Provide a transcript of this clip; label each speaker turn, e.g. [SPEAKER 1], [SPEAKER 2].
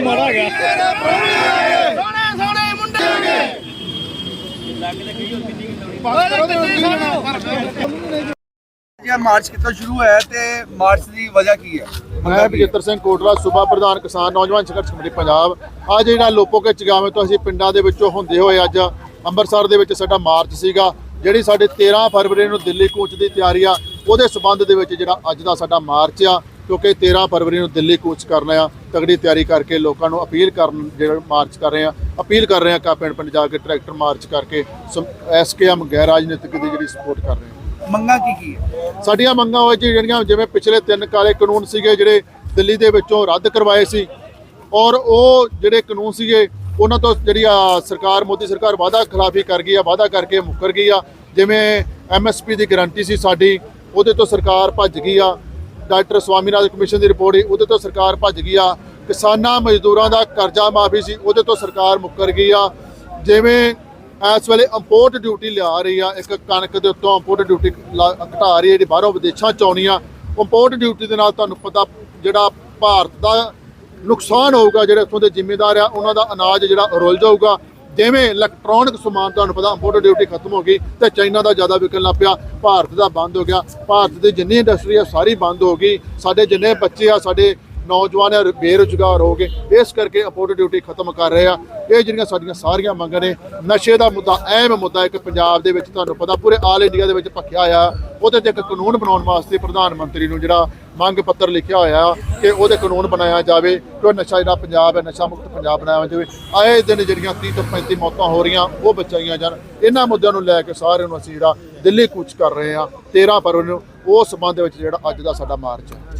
[SPEAKER 1] ਵੀ ਮਾੜਾ ਹੈਗਾ। ਸੋਹਣੇ ਸੋਹਣੇ ਮੁੰਡੇ ਹੈਗੇ। ਯਾਰ ਮਾਰਚ ਕਿੱਥੋਂ ਸ਼ੁਰੂ ਹੋਇਆ ਤੇ ਮਾਰਚ ਦੀ ਵਜ੍ਹਾ ਕੀ ਹੈ?
[SPEAKER 2] ਮੈਂ ਬਜੇਤਰ ਸਿੰਘ ਕੋਟਲਾ ਸੂਬਾ ਪ੍ਰਧਾਨ ਕਿਸਾਨ ਨੌਜਵਾਨ ਸੰਘਰਸ਼ ਕਮੇਟੀ ਪੰਜਾਬ। ਅੱਜ ਜਿਹੜਾ ਲੋਪੋ ਕੇ ਚਗਾਵੇਂ ਤੋਂ ਅਸੀਂ ਪਿੰਡਾਂ ਦੇ ਵਿੱਚੋਂ ਹੁੰਦੇ ਹੋਏ ਅੱਜ ਅੰਮ੍ਰਿਤਸਰ ਦੇ ਵਿੱਚ ਸਾਡਾ ਮਾਰਚ ਸੀਗਾ ਜਿਹੜੀ ਸਾਡੇ 13 ਫਰਵਰੀ ਨੂੰ ਦਿੱਲੀ ਕੂਚ ਦੀ ਤਿਆਰੀ ਆ ਉਹਦੇ ਸਬੰਧ ਦੇ ਵਿੱਚ ਜਿਹੜਾ ਅੱਜ ਦਾ ਸਾਡਾ ਮਾਰਚ ਆ ਕਿਉਂਕਿ 13 ਫਰਵਰੀ ਨੂੰ ਦਿੱਲੀ ਕੂਚ ਕਰਨਾ ਆ ਤਗੜੀ ਤਿਆਰੀ ਕਰਕੇ ਲੋਕਾਂ ਨੂੰ ਅਪੀਲ ਕਰਨ ਜਿਹੜਾ ਮਾਰਚ ਕਰ ਰਹੇ ਆ ਅਪੀਲ ਕਰ ਰਹੇ ਆ ਕਾ ਪਿੰਡ ਪਿੰਡ ਜਾ ਕੇ ਟਰੈਕਟਰ ਮਾਰਚ ਕਰਕੇ ਐਸਕੇਐਮ ਗੈਰ ਰਾਜਨੀਤਿਕ ਦੀ ਜਿਹੜੀ ਸਪੋਰਟ ਕਰ ਰਹੇ ਆ
[SPEAKER 1] ਮੰਗਾ ਕੀ ਕੀ ਹੈ?
[SPEAKER 2] ਸਾਡੀਆਂ ਮੰਗਾਂ ਉਹ ਜੀ ਜਿਹੜੀਆਂ ਜਿਵੇਂ ਪਿਛਲੇ ਤਿੰਨ ਕਾਲੇ ਕਾਨੂੰਨ ਸੀਗੇ ਜਿਹੜੇ ਦਿੱਲੀ ਦੇ ਵਿੱਚੋਂ ਰੱਦ ਕਰਵਾਏ ਸੀ ਔਰ ਉਹ ਜਿਹੜੇ ਕਾਨੂੰਨ ਸੀਗੇ ਉਹਨਾਂ ਤੋਂ ਜਿਹੜੀ ਆ ਸਰਕਾਰ ਮੋਦੀ ਸਰਕਾਰ ਵਾਅਦਾ ਖਿਲਾਫੀ ਕਰ ਗਈ ਆ ਵਾਅਦਾ ਕਰਕੇ ਮੁੱਕਰ ਗਈ ਆ। ਜਿਵੇਂ ਐਮਐਸਪੀ ਦੀ ਗਾਰੰਟੀ ਸੀ ਸਾਡੀ ਉਹਦੇ ਤੋਂ ਸਰਕਾਰ ਭੱਜ ਗਈ ਆ ਡਾਕਟਰ ਸਵਾਮੀਨਾਥਨ ਕਮਿਸ਼ਨ ਦੀ ਰਿਪੋਰਟ ਸੀ ਉਹਦੇ ਤੋਂ ਸਰਕਾਰ ਭੱਜ ਗਈ ਆ। ਕਿਸਾਨਾਂ ਮਜ਼ਦੂਰਾਂ ਦਾ ਕਰਜ਼ਾ ਮਾਫੀ ਸੀ, ਉਹਦੇ ਤੋਂ ਸਰਕਾਰ ਮੁੱਕਰ ਗਈ ਆ। ਜਿਵੇਂ ਇਸ ਵੇਲੇ ਇੰਪੋਰਟ ਡਿਊਟੀ ਲਿਆ ਰਹੀ ਆ, ਇੱਕ ਕਣਕ ਦੇ ਉੱਤੋਂ ਇੰਪੋਰਟ ਡਿਊਟੀ ਲਾ- ਘਟਾ ਰਹੀ ਹੈ ਜਿਹੜੀ ਬਾਹਰੋਂ ਵਿਦੇਸ਼ਾਂ ਚ ਆਉਣੀ ਆ। ਇੰਪੋਰਟ ਡਿਊਟੀ ਦੇ ਨਾਲ ਤੁਹਾਨੂੰ ਪਤਾ ਜਿਹੜਾ ਭਾਰਤ ਦਾ ਨੁਕਸਾਨ ਹੋਊਗਾ, ਜਿਹੜੇ ਉੱਥੋਂ ਦੇ ਜ਼ਿੰਮੇਦਾਰ ਆ, ਉਹਨਾਂ ਦਾ ਅਨਾਜ ਜਿਹੜਾ ਰੁਲ ਜਾਊਗਾ। ਜਿਵੇਂ ਇਲੈਕਟ੍ਰੋਨਿਕ ਸਮਾਨ ਤੁਹਾਨੂੰ ਪਤਾ ਇੰਪੋਰਟ ਡਿਊਟੀ ਖਤਮ ਹੋ ਗਈ ਤੇ ਚਾਈਨਾ ਦਾ ਜ਼ਿਆਦਾ ਵਿਕਣ ਲੱਗ ਪਿਆ, ਭਾਰਤ ਦਾ ਬੰਦ ਹੋ ਗਿਆ। ਭਾਰਤ ਦੀ ਜਿੰਨੀ ਇੰਡਸਟਰੀ ਆ, ਸਾਰੀ ਬੰਦ ਹੋ ਗਈ। ਸਾਡੇ ਜਿੰਨੇ ਬੱਚੇ ਆ, ਸਾਡੇ ਨੌਜਵਾਨ ਆ ਬੇਰੁਜ਼ਗਾਰ ਹੋ ਗਏ ਇਸ ਕਰਕੇ ਇੰਪੋਰਟ ਡਿਊਟੀ ਖਤਮ ਕਰ ਰਹੇ ਆ। ਇਹ ਜਿਹੜੀਆਂ ਸਾਡੀਆਂ ਸਾਰੀਆਂ ਮੰਗਾਂ ਨੇ, ਨਸ਼ੇ ਦਾ ਮੁੱਦਾ, ਅਹਿਮ ਮੁੱਦਾ ਇੱਕ ਪੰਜਾਬ ਦੇ ਵਿੱਚ ਤੁਹਾਨੂੰ ਪਤਾ, ਪੂਰੇ ਆਲ ਇੰਡੀਆ ਦੇ ਵਿੱਚ ਭਖਿਆ ਆ ਉਹਦੇ ਤੇ ਇੱਕ ਕਾਨੂੰਨ ਬਣਾਉਣ ਵਾਸਤੇ ਪ੍ਰਧਾਨ ਮੰਤਰੀ ਨੂੰ ਜਿਹੜਾ ਮੰਗ ਪੱਤਰ ਲਿਖਿਆ ਹੋਇਆ ਕਿ ਉਹਦੇ ਕਾਨੂੰਨ ਬਣਾਇਆ ਜਾਵੇ, ਕਿ ਉਹ ਨਸ਼ਾ ਜਿਹੜਾ ਪੰਜਾਬ ਹੈ, ਨਸ਼ਾ ਮੁਕਤ ਪੰਜਾਬ ਬਣਾਇਆ ਜਾਵੇ। ਆਏ ਦਿਨ ਜਿਹੜੀਆਂ 30 ਤੋਂ 35 ਮੌਤਾਂ ਹੋ ਰਹੀਆਂ, ਉਹ ਬਚਾਈਆਂ ਜਾਣ। ਇਹਨਾਂ ਮੁੱਦਿਆਂ ਨੂੰ ਲੈ ਕੇ ਸਾਰਿਆਂ ਨੂੰ ਅਸੀਂ ਜਿਹੜਾ ਦਿੱਲੀ ਕੂਚ ਕਰ ਰਹੇ ਹਾਂ 13 ਫਰਵਰੀ ਨੂੰ, ਉਸ ਸੰਬੰਧ ਵਿੱਚ ਜਿਹੜਾ ਅੱਜ ਦਾ ਸਾਡਾ ਮਾਰਚ ਹੈ।